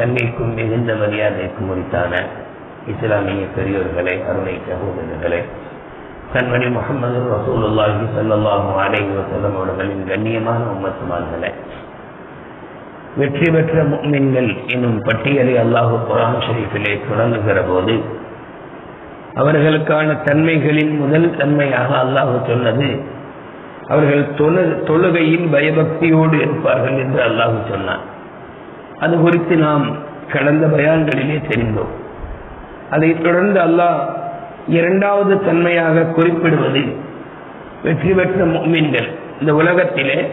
தன்மைக்கும் மிகுந்த மரியாதைக்கும் உரித்தான இஸ்லாமிய பெரியோர்களே அருணை சகோதரர்களே கண்மணி முகமது ரசூலுல்லாஹி ஸல்லல்லாஹு அலைஹி வஸல்லம் அவர்களின் கண்ணியமான உம்மத்துமார்களே வெற்றி பெற்ற முக்மின்கள் என்னும் பட்டியலை அல்லாஹு குரான் ஷரீஃபிலே தொடங்குகிற போது அவர்களுக்கான தன்மைகளின் முதல் தன்மையாக அல்லாஹு சொன்னது அவர்கள் தொழு தொழுகையில் பயபக்தியோடு இருப்பார்கள் என்று அல்லாஹு சொன்னார் அது குறித்து நாம் கடந்த பயான்களிலே தெரிந்தோம். அதைத் தொடர்ந்து அல்லாஹ் இரண்டாவது தன்மையாக குறிப்பிடுவது வெற்றி பெற்ற முக்மீன்கள் இந்த உலகத்திலே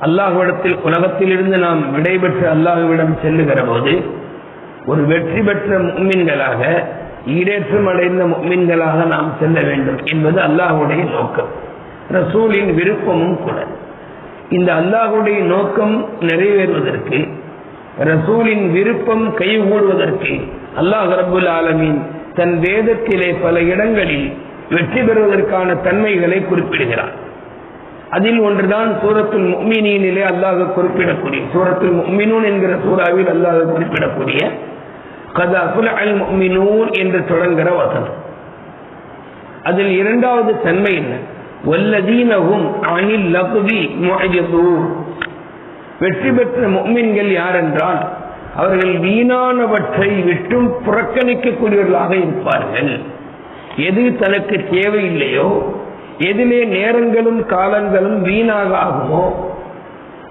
அல்லாஹுவிடத்தில் உலகத்திலிருந்து நாம் விடைபெற்று அல்லாஹுவிடம் செல்லுகிற போது ஒரு வெற்றி பெற்ற மீன்களாக ஈடேற்றம் அடைந்த முக்மீன்களாக நாம் செல்ல வேண்டும் என்பது அல்லாஹுடைய நோக்கம். ரசூலின் விருப்பமும் கூட. இந்த அல்லாஹுடைய நோக்கம் நிறைவேறுவதற்கு ரசூலின் விருப்பம் கைகூடுவதற்கு அல்லாஹ் ரபுல் ஆலமீன் தன் வேதத்திலே பல இடங்களில் வெற்றி பெறுவதற்கான தன்மைகளை குறிப்பிடுகிறார். அதில் ஒன்றுதான் சூரத்துல் முக்மினியிலே அல்லாஹ் குறிப்பிடக்கூடிய சூரத்துல் முக்மினூன் என்கிற சூறாவில் அல்லாஹ் குறிப்பிடக்கூடிய கதா குல அல் முக்மினூன் என்று தொடங்குகிற வசனம். அதில் இரண்டாவது தன்மை என்ன? வல்லதீனகும் அனில் லகுவி வெற்றி பெற்ற முக்மின்கள் யார் என்றால் அவர்கள் வீணானவற்றை விட்டும் புறக்கணிக்கக்கூடியவர்களாக இருப்பார்கள். எது தனக்கு தேவையில்லையோ எதிலே நேரங்களும் காலங்களும் வீணாக ஆகுமோ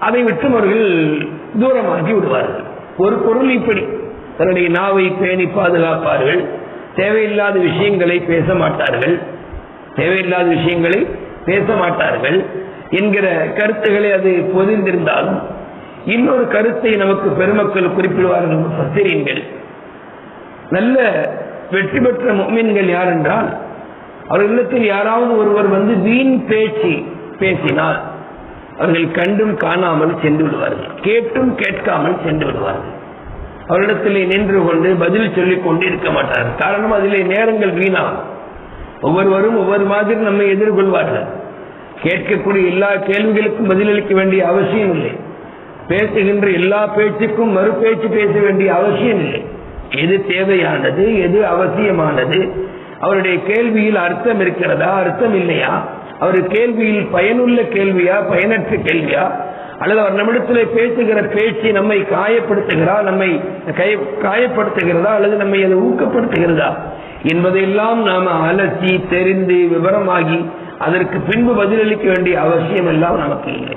அதை விட்டு அவர்கள் தூரமாகி விடுவார்கள். ஒரு பொருள் இப்படி தன்னுடைய நாவை பேணி பாதுகாப்பார்கள் தேவையில்லாத விஷயங்களை பேச மாட்டார்கள் தேவையில்லாத விஷயங்களை பேச மாட்டார்கள் என்கிற கருத்துக்களை அது பொதிந்திருந்தாலும் இன்னொரு கருத்தை நமக்கு பெருமக்கள் குறிப்பிடுவார்கள் பத்திரிகள் நல்ல வெற்றி பெற்ற மீன்கள் யார் என்றால் அவர்களிடத்தில் யாராவது ஒருவர் வந்து வீண் பேச்சு பேசினால் அவர்கள் கண்டும் காணாமல் சென்று விடுவார்கள். கேட்டும் கேட்காமல் சென்று விடுவார்கள். அவரிடத்திலே நின்று கொண்டு பதில் சொல்லிக் கொண்டு இருக்க மாட்டார்கள். காரணம் அதிலே நேரங்கள் வீணாகும். ஒவ்வொருவரும் ஒவ்வொரு மாதிரி நம்மை எதிர்கொள்வார்கள். கேட்கக்கூடிய எல்லா கேள்விகளுக்கும் பதிலளிக்க வேண்டிய அவசியம் இல்லை. பேசுகின்ற எல்லா பேச்சுக்கும் மறு பேச்சு பேச வேண்டிய அவசியம் இல்லை. எது தேவையானது எது அவசியமானது? அவருடைய கேள்வியில் அர்த்தம் இருக்கிறதா அர்த்தம் இல்லையா? அவர் கேள்வியில் பயனுள்ள கேள்வியா பயனற்ற கேள்வியா? அல்லது அவர் நம்மிடத்தில் பேசுகிற பேச்சு நம்மை காயப்படுத்துகிறா நம்மை காயப்படுத்துகிறதா அல்லது நம்மை அதை ஊக்கப்படுத்துகிறதா? என்பதையெல்லாம் நாம அலசி தெரிந்து விவரமாகி அதற்கு பின்பு பதிலளிக்க வேண்டிய அவசியம் எல்லாம் நமக்கு இல்லை.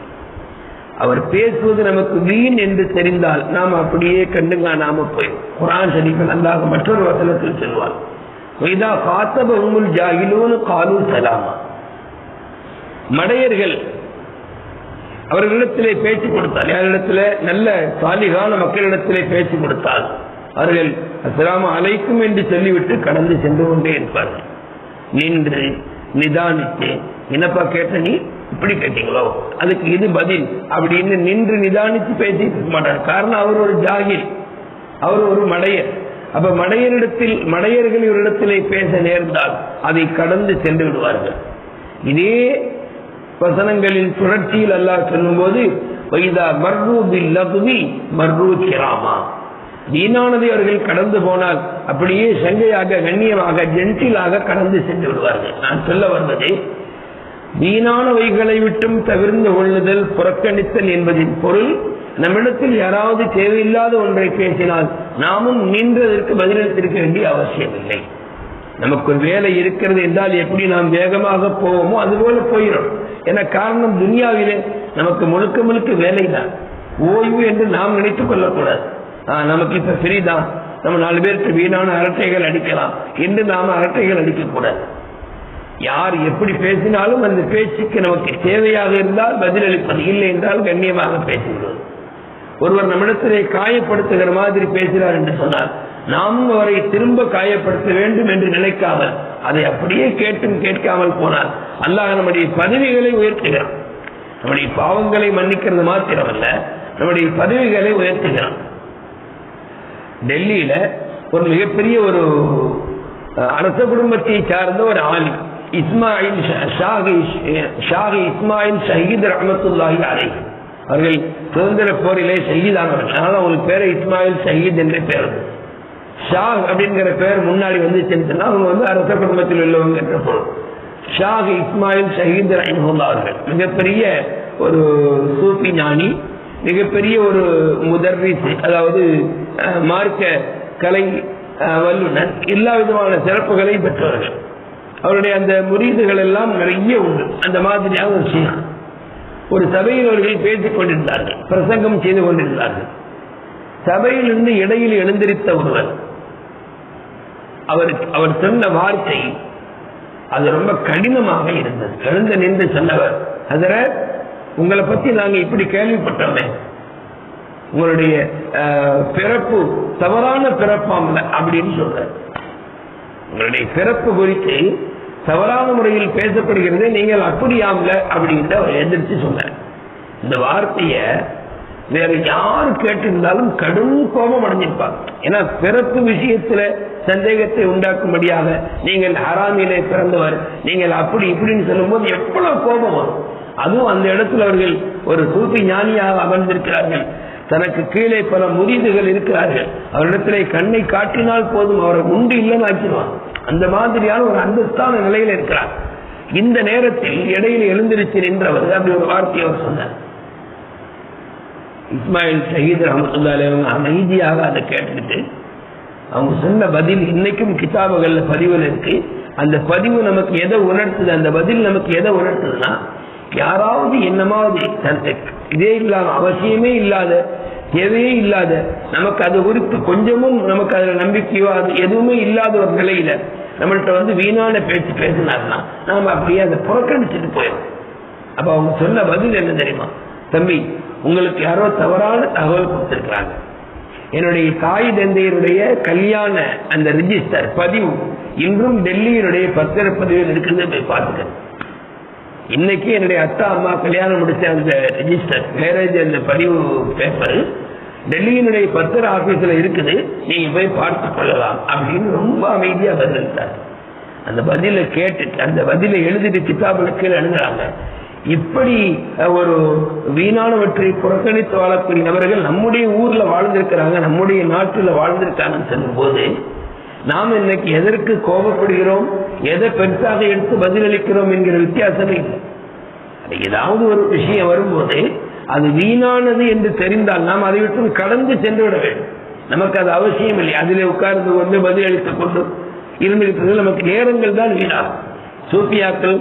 அவர் பேசுவது நமக்கு வீண் என்று தெரிந்தால் நாம் அப்படியே கண்டு காணாம போய் குரான் ஷரீஃபில் அல்லாஹ் மற்றொரு வசனத்தில் செல்வார். வைதா காத்தப உங்கள் ஜாகிலோனு காலு சலாமா. மடையர்கள் அவர்களிடத்திலே பேச்சு கொடுத்தால் யாரிடத்திலே? நல்ல சாலிகான மக்களிடத்திலே பேச்சு கொடுத்தால் அவர்கள் அஸ்லாம் அலைக்கும் என்று சொல்லிவிட்டு கடந்து சென்று கொண்டே இருப்பார்கள். நின்று நிதானித்து என்னப்பா கேட்ட நீ? இப்படி கேட்டீங்களோ? அதுக்கு இது பதில். அப்படின்னு நின்று நிதானித்து பேசிட்டு மாட்டார். காரணம் அவர் ஒரு ஜாகில் அவர் ஒரு மடையர். அப்ப மடையரிடத்தில் மடையர்கள் இவரிடத்திலே பேச நேர்ந்தால் அதை கடந்து சென்று விடுவார்கள். இதே வசனங்களின் சுழற்சியில் அல்லாஹ் சொல்லும் போது கிராமா. வீணானதை அவர்கள் கடந்து போனால் அப்படியே சங்கையாக கண்ணியமாக ஜென்டிலாக கடந்து சென்று விடுவார்கள். நான் சொல்ல வருவது வீணானவைகளை விட்டும் தவிர்ந்து கொள்ளுதல் புறக்கணித்தல் என்பதின் பொருள் நம்மிடத்தில் யாராவது தேவையில்லாத ஒன்றை பேசினால் நாமும் நின்றதற்கு பதிலளித்திருக்க வேண்டிய அவசியம் இல்லை நமக்கு ஒரு வேலை இருக்கிறது என்றால் எப்படி நாம் வேகமாக போவோமோ அதுபோல போயிடும். என காரணம்? துனியாவிலே நமக்கு முழுக்க முழுக்க வேலை தான் ஓய்வு என்று நாம் நினைத்துக் கொள்ளக்கூடாது. நமக்கு இப்ப ஃப்ரீ தான். நம்ம நாலு பேருக்கு வீணான அரட்டைகள் அடிக்கலாம். என்று நாம அரட்டைகள் அடிக்கக்கூடாது. யார் எப்படி பேசினாலும் அந்த பேச்சுக்கு நமக்கு தேவையாக இருந்தால் பதிலளிப்பது இல்லை என்றால் கண்ணியமாக பேசுகிறோம். ஒருவர் நம்மிடத்திலே காயப்படுத்துகிற மாதிரி பேசுகிறார் என்று சொன்னார் நாமும் அவரை திரும்ப காயப்படுத்த வேண்டும் என்று நினைக்காமல் அதை அப்படியே கேட்டும் கேட்காமல் போனால் அல்லாஹ் நம்முடைய பதவிகளை உயர்த்துகிறான். நம்முடைய பாவங்களை மன்னிக்கிறது மாத்திரமல்ல நம்முடைய பதவிகளை உயர்த்துகிறான். டெல்லியில ஒரு மிகப்பெரிய ஒரு அரச குடும்பத்தை சார்ந்த ஒரு ஆலி இஸ்மாயில் ஷாஹி இஸ்மாயில் ஷஹீத் ரஹமத்துல்லாஹி அலை அவர்கள் சுதந்திர போரிலே ஷஹீதானவர்கள் அதனால அவங்களுக்கு பேரை இஸ்மாயில் ஷஹீத் என்று பேர். ஷாக் ஷாஹ் அப்படிங்கிற பேர் முன்னாடி வந்துச்சுன்னு சொன்னா அவங்க வந்து அரச குடும்பத்தில் உள்ளவங்க என்ற பொருள். ஷாஹ் இஸ்மாயில் ஷஹீத் ரஹிமுல்லா அவர்கள். மிகப்பெரிய ஒரு சூஃபி ஞானி மிகப்பெரிய ஒரு முதர்ரிஸ் அதாவது மார்க்க கலை வல்லுநர் எல்லா விதமான சிறப்புகளை பெற்றவர்கள். அவருடைய அந்த முரீதுகள் எல்லாம் நிறைய உண்டு. அந்த மாதிரியான ஒரு ஷேக் ஒரு சபையில் அவர்கள் பேசிக் கொண்டிருந்தார்கள். பிரசங்கம் செய்து கொண்டிருந்தார்கள். சபையிலிருந்து இடையில் எழுந்திருத்த ஒருவர். அவர் அவர் சொன்ன வார்த்தை அது ரொம்ப கடினமாக இருந்தது. எழுந்து நின்று சொன்னவர் அதில் உங்களை பத்தி நாங்க இப்படி கேள்விப்பட்டோமே. உங்களுடைய அஹ், பிறப்பு தவறான பிறப்பாம்ல அப்படின்னு சொல்ற உங்களுடைய பிறப்பு குறித்து தவறான முறையில் பேசப்படுகிறது நீங்கள் அப்படியாம்ல அப்படின்ட்டு அவர் எதிர்த்து சொன்னார். இந்த வார்த்தைய வேற யார் கேட்டிருந்தாலும் கடும் கோபம் அடைஞ்சிருப்பாங்க ஏன்னா பிறப்பு விஷயத்துல சந்தேகத்தை உண்டாக்கும்படியாக நீங்கள் ஹராமிலே பிறந்தவர் நீங்கள் அப்படி இப்படின்னு சொல்லும்போது எவ்வளவு கோபம் வரும். அதுவும் அந்த இடத்துல அவர்கள் ஒரு சூப்பி ஞானியாக அமர்ந்திருக்கிறார்கள். தனக்கு கீழே பல முறிதுகள் இருக்கிறார்கள். அவரிடத்திலே கண்ணை காட்டினால் போதும் அவரை உண்டு இல்லைன்னு ஆக்கிடுவாங்க அந்த மாதிரியான ஒரு அந்தஸ்தான நிலையில இருக்கிறார். இந்த நேரத்தில் இடையில் எழுந்திருச்சு நின்றவர் அப்படி ஒரு வார்த்தையை அவர் சொன்னார். இஸ்மாயில் ஷஹீத் ரஹமத்துல்லாலே அவங்க அமைதியாக அதை கேட்டுக்கிட்டு அவங்க சொன்ன பதில் இன்னைக்கும் கிதாபுகள்ல பதிவுல இருக்கு. அந்த பதிவு நமக்கு எதை உணர்த்துது அந்த பதில் நமக்கு எதை உணர்த்துதுன்னா யாராவது என்னமாவது இதே இல்லாத அவசியமே இல்லாத தேவையே இல்லாத நமக்கு அது குறித்து கொஞ்சமும் நமக்கு அதுல நம்பிக்கையோ அது எதுவுமே இல்லாத ஒரு நிலையில நம்மள்கிட்ட வந்து வீணான பேச்சு பேசினார்னா நாம அப்படியே அதை புறக்கணிச்சுட்டு போயிடும் அப்ப அவங்க சொன்ன பதில் என்ன தெரியுமா? தம்பி உங்களுக்கு யாரோ தவறான தகவல் கொடுத்திருக்கிறாங்க. என்னுடைய தாய் தந்தையருடைய கல்யாண அந்த ரிஜிஸ்டர் பதிவு இன்றும் டெல்லியினுடைய பத்திரப்பதிவில் இருக்குன்னு போய் பார்த்துக்க இன்னைக்கு என்னுடைய அத்தா அம்மா கல்யாணம் முடிச்ச அந்த ரிஜிஸ்டர் மேரேஜ் அந்த பதிவு பேப்பர் டெல்லியினுடைய பத்திர ஆபீஸ்ல இருக்குது. நீங்க போய் பார்த்து கொள்ளலாம் அப்படின்னு ரொம்ப அமைதியா பதிலளித்தார் அந்த பதிலை கேட்டுட்டு அந்த பதிலை எழுதிட்டு கிதாபுல கீழே எழுதுறாங்க இப்படி ஒரு வீணானவற்றை புறக்கணித்து வாழக்கூடிய நபர்கள் நம்முடைய ஊர்ல வாழ்ந்திருக்கிறாங்க நம்முடைய நாட்டில் வாழ்ந்திருக்காங்கன்னு சொல்லும் போது நாம் இன்னைக்கு எதற்கு கோபப்படுகிறோம் எதை பெருசாக எடுத்து பதிலளிக்கிறோம் என்கிற வித்தியாசமே இல்லை. ஏதாவது ஒரு விஷயம் வரும்போது அது வீணானது என்று தெரிந்தால் நாம் அதை விட்டு கடந்து சென்று விட வேண்டும். நமக்கு அது அவசியம் இல்லை. அதிலே உட்கார்ந்து கொண்டு பதிலளித்துக் கொண்டு இருந்திருக்கிறது நமக்கு நேரங்கள் தான் வீணாகும். சூஃபியாக்கள்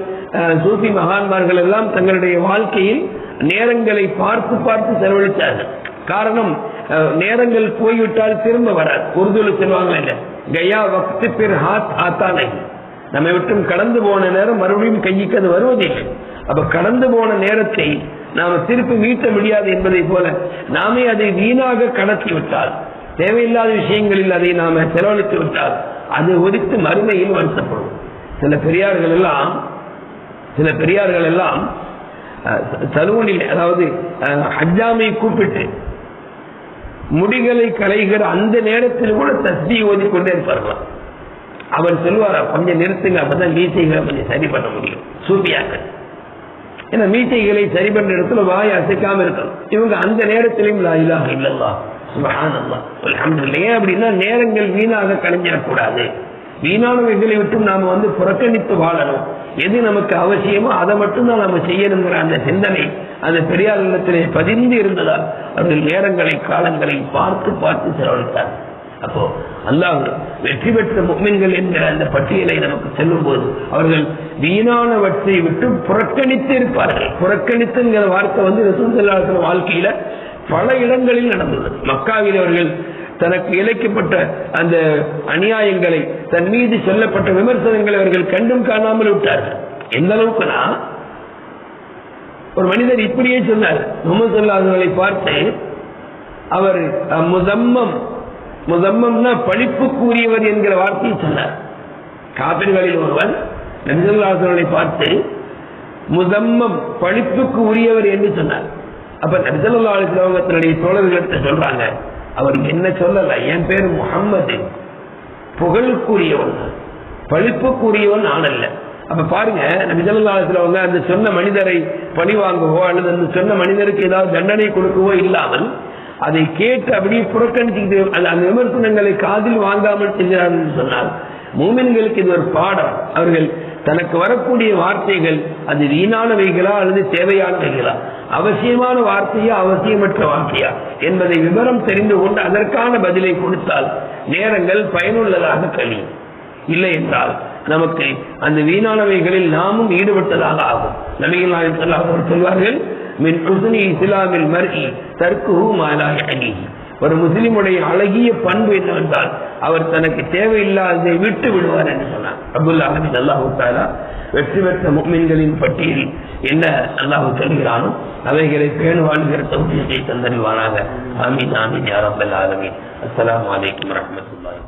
சூஃபி மகான்மார்கள் எல்லாம் தங்களுடைய வாழ்க்கையில் நேரங்களை பார்த்து பார்த்து செலவழித்தார்கள். காரணம் அஹ், நேரங்கள் போய்விட்டால் திரும்ப வராது. உருதுல சொல்லுவாங்க கயா வக்து பிற ஹாத் ஆத்தானை நம்மை விட்டும் கடந்து போன நேரம் மறுபடியும் கைக்கு அது வருவதில்லை. அப்ப கடந்து போன நேரத்தை நாம திருப்பி மீட்ட முடியாது என்பதை போல நாமே அதை வீணாக கடத்தி விட்டால் தேவையில்லாத விஷயங்களில் அதை நாம செலவழித்து விட்டால் அது ஒதுத்து மறுமையில் வருத்தப்படும். சில பெரியார்கள் எல்லாம் சில பெரியார்கள் எல்லாம் அஹ், சலூனில் அதாவது அஹ், ஹஜ்ஜாமை கூப்பிட்டு முடிகளை கலைகிற அந்த நேரத்தில் கூட தஸ்பி கொண்டே இருப்பார்களாம் அவர் சொல்லுவாரா கொஞ்சம் நிறுத்துங்க அப்பதான் மீசைகளை கொஞ்சம் சரி பண்ண முடியும். சூப்பியாக்கள் ஏன்னா மீட்டைகளை சரி பண்ற இடத்துல வாய் அசைக்காம இருக்கணும். இவங்க அந்த நேரத்திலையும் லா இல்லல்லா சுபஹானல்லாஹ். அல்ஹம்துலில்லாஹ். அப்படின்னா நேரங்கள் வீணாக கலைஞ்சிடக்கூடாது. வீணானவைகளை விட்டு நாம வந்து புறக்கணித்து வாழணும். எது நமக்கு அவசியமோ அதை மட்டும்தான் நாம செய்யணுங்கிற அந்த சிந்தனை அந்த பெரியார் இல்லத்திலே பதிந்து இருந்ததால் அவர்கள் நேரங்களை காலங்களை பார்த்து பார்த்து செலவழித்தார் அப்போ அல்லாஹ் வெற்றி பெற்ற முக்மின்கள் என்கிற அந்த பட்டியலை நமக்கு செல்லும் போது அவர்கள் வீணானவற்றை விட்டு புறக்கணித்து இருப்பார்கள். புறக்கணித்துங்கிற வார்த்தை வந்து ரசூல் வாழ்க்கையில பல இடங்களில் நடந்துள்ளது. மக்காவில் அவர்கள் தனக்கு இழைக்கப்பட்ட அந்த அநியாயங்களை தன் மீது சொல்லப்பட்ட விமர்சனங்களை அவர்கள் கண்டும் காணாமல் விட்டார்கள். எந்த அளவுக்குனா? ஒரு மனிதர் இப்படியே சொன்னார். முகமது சொல்லாதவர்களை பார்த்து அவர் முதம்மம் முதம்மம்னா பழிப்புக்குரியவர் என்கிற வார்த்தையை சொன்னார். காபிர்களில் ஒருவன் நபிசல்லாசனை பார்த்து முதம்மம் பழிப்புக்கு உரியவர் என்று சொன்னார். அப்ப நபிசல்லா அலிஸ்லாம தன்னுடைய சொல்றாங்க அவர் என்ன சொல்லல? என் பேர் முகம்மது புகழுக்குரியவன். பழிப்புக்குரியவன் ஆனல்ல அப்ப பாருங்க நபி அவங்க அந்த சொன்ன மனிதரை பழி வாங்கவோ அல்லது அந்த சொன்ன மனிதருக்கு ஏதாவது தண்டனை கொடுக்கவோ இல்லாமல் அதை கேட்டு அப்படியே புறக்கணிச்சுக்கிட்டு அந்த அந்த விமர்சனங்களை காதில் வாங்காமல் செஞ்சார்கள் என்று சொன்னால் மூமின்களுக்கு இது ஒரு பாடம். அவர்கள் தனக்கு வரக்கூடிய வார்த்தைகள் அது வீணானவைகளா அல்லது தேவையானவைகளா? அவசியமான வார்த்தையா அவசியமற்ற வார்த்தையா? என்பதை விவரம் தெரிந்து கொண்டு அதற்கான பதிலை கொடுத்தால் நேரங்கள் பயனுள்ளதாக கழியும். இல்லை என்றால் நமக்கு அந்த வீணானவைகளில் நாமும் ஈடுபட்டதாக ஆகும். நபிகள் சொல்வார்கள் மின் ஹுஸ்னி இஸ்லாமில் மர்இ தர்க்குஹு மா லா ஒரு முஸ்லிமுடைய அழகிய பண்பு என்னவென்றால் அவர் தனக்கு தேவையில்லாததை விட்டு விடுவார் என்று சொன்னார். அப்துல்லா அலமின் அல்லாஹு தாலா வெற்றி பெற்ற முக்மீன்களின் பட்டியல் என்ன அல்லாஹு சொல்கிறானோ அவைகளை பேணு வாழ்கிற தௌசியத்தை தந்தறிவானாக. ஆமீன் ஆமீன் யாரப்பல் ஆலமீன். அஸ்லாம் வலைக்கம் வரஹ்மத்துல்லாஹி